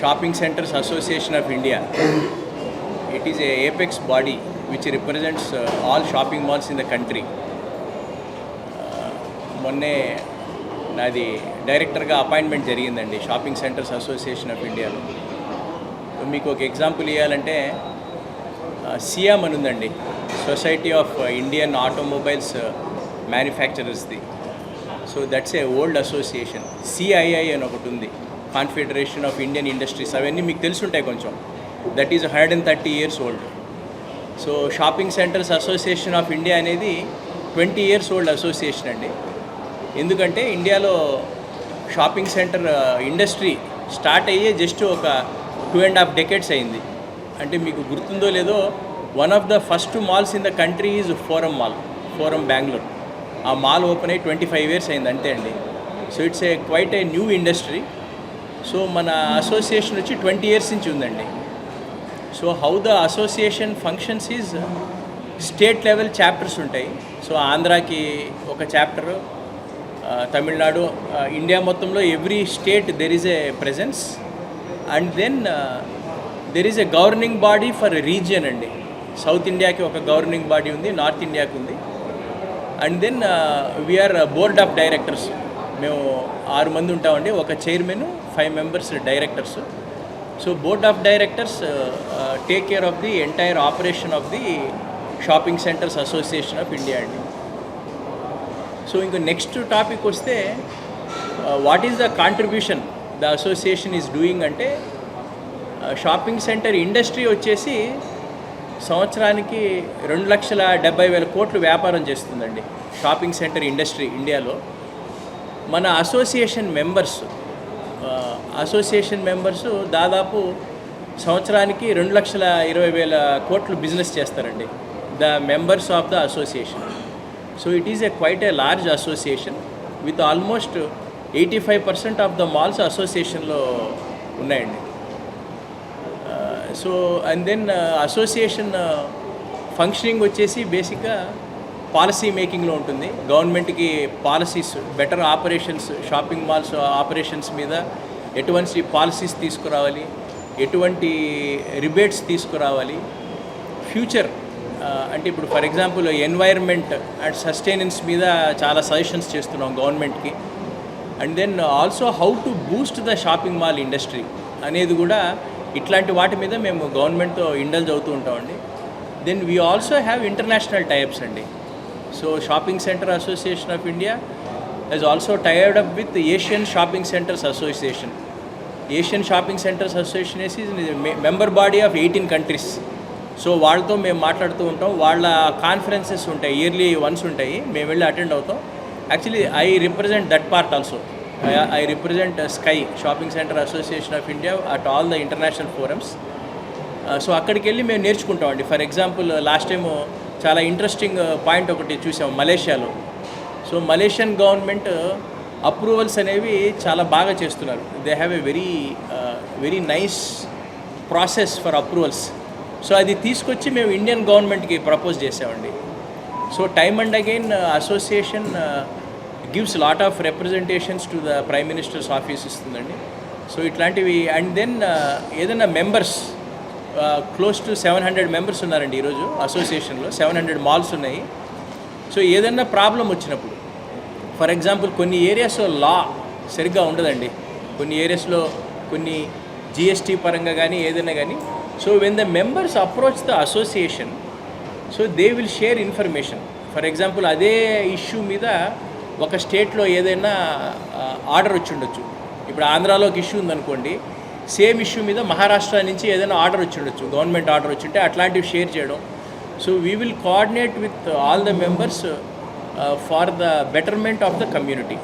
Shopping centres association of India it is a apex body which represents all shopping malls in the country మొన్నే నాది డైరెక్టర్గా appointment జరిగిందండి shopping centres association of ఇండియాలో మీకు ఒక example ఇవ్వాలంటే సియామ్ అని ఉందండి. Society of Indian automobiles మ్యానుఫ్యాక్చరర్స్ది so that's a old association CII అని ఒకటి ఉంది. కాన్ఫెడరేషన్ ఆఫ్ ఇండియన్ ఇండస్ట్రీస్ అవన్నీ మీకు తెలుసుంటాయి కొంచెం. That is hundred and thirty years old so Shopping Centres Association of India అనేది ట్వంటీ ఇయర్స్ ఓల్డ్ అసోసియేషన్ అండి. ఎందుకంటే ఇండియాలో షాపింగ్ సెంటర్ ఇండస్ట్రీ స్టార్ట్ అయ్యే జస్ట్ ఒక టూ అండ్ హాఫ్ డెకెట్స్ అయింది. అంటే మీకు గుర్తుందో లేదో one of the first malls in the country is Forum Mall Forum Bengaluru ఆ మాల్ ఓపెన్ అయ్యి ట్వంటీ ఫైవ్ ఇయర్స్ అయింది అంతే అండి. So it's a quite a new industry so మన అసోసియేషన్ వచ్చి ట్వంటీ ఇయర్స్ నుంచి ఉందండి. So how the association functions is state level chapters ఉంటాయి. సో ఆంధ్రాకి ఒక చాప్టర్ తమిళనాడు ఇండియా మొత్తంలో every state there is a presence and then there is a governing body for region అండి. South ఇండియాకి ఒక గవర్నింగ్ బాడీ ఉంది నార్త్ ఇండియాకి ఉంది. And then we are board of directors మేము ఆరు మంది ఉంటామండి. ఒక chairman five members directors. So board of directors take care of the entire operation of the Shopping Centres Association of India అండి. So ఇంకా నెక్స్ట్ టాపిక్ వస్తే what is the contribution the association is doing అంటే shopping centre industry వచ్చేసి సంవత్సరానికి రెండు లక్షల డెబ్బై వేల కోట్లు వ్యాపారం చేస్తుందండి. షాపింగ్ సెంటర్ ఇండస్ట్రీ ఇండియాలో. మన అసోసియేషన్ మెంబర్స్ అసోసియేషన్ మెంబర్స్ దాదాపు సంవత్సరానికి రెండు లక్షల ఇరవై వేల కోట్లు బిజినెస్ చేస్తారండి. The members of the association. So it is a quite a large association with almost eighty five percent of the malls అసోసియేషన్లో ఉన్నాయండి. So and then association functioning వచ్చేసి బేసిక్గా పాలసీ మేకింగ్లో ఉంటుంది. గవర్నమెంట్కి policies better operations shopping malls operations మీద ఎటువంటి policies తీసుకురావాలి ఎటువంటి రిబేట్స్ తీసుకురావాలి ఫ్యూచర్ అంటే ఇప్పుడు for example environment and sustenance మీద చాలా సజెషన్స్ చేస్తున్నాం గవర్నమెంట్కి. And then also how to boost the shopping mall industry అనేది కూడా ఇట్లాంటి వాటి మీద మేము గవర్నమెంట్తో ఇండల్జ్ అవుతూ ఉంటామండి. Then we also have international types అండి. So Shopping Centres Association of India has also tired up with Asian shopping centres association Asian shopping centres association వేసి member body of eighteen countries so వాళ్ళతో మేము మాట్లాడుతూ ఉంటాం. వాళ్ళ conferences ఉంటాయి yearly once ఉంటాయి. మేము వెళ్ళి అటెండ్ అవుతాం. Actually I represent that part also I represent SCAI Shopping Centres Association of India at all the international forums so అక్కడికి వెళ్ళి మేము నేర్చుకుంటామండి. ఫర్ ఎగ్జాంపుల్ లాస్ట్ టైము చాలా ఇంట్రెస్టింగ్ పాయింట్ uh, ఒకటి చూసాం మలేషియాలో. సో మలేషియన్ గవర్నమెంట్ అప్రూవల్స్ అనేవి చాలా బాగా చేస్తున్నారు. They have a very very nice process for approvals so అది తీసుకొచ్చి మేము ఇండియన్ గవర్నమెంట్కి ప్రపోజ్ చేసామండి. So time and again association gives lot of representations to the prime minister's office ఇస్తుందండి. సో ఇట్లాంటివి అండ్ దెన్ uh, ఏదైనా members close to seven hundred members ఉన్నారండి ఈరోజు అసోసియేషన్లో సెవెన్ హండ్రెడ్ మాల్స్ ఉన్నాయి. సో ఏదైనా ప్రాబ్లం వచ్చినప్పుడు ఫర్ ఎగ్జాంపుల్ కొన్ని ఏరియాస్లో లా సరిగ్గా ఉండదండి. కొన్ని ఏరియాస్లో కొన్ని జిఎస్టీ పరంగా కానీ ఏదైనా కానీ so when the members approach the association so they will share information for example అదే ఇష్యూ మీద ఒక స్టేట్లో ఏదైనా ఆర్డర్ వచ్చి ఉండొచ్చు. ఇప్పుడు ఆంధ్రాలో ఒక ఇష్యూ ఉందనుకోండి సేమ్ ఇష్యూ మీద మహారాష్ట్ర నుంచి ఏదైనా ఆర్డర్ వచ్చి ఉండొచ్చు గవర్నమెంట్ ఆర్డర్ వచ్చి ఉంటే అట్లాంటివి షేర్ చేయడం. So we will coordinate with all the members for the betterment of the community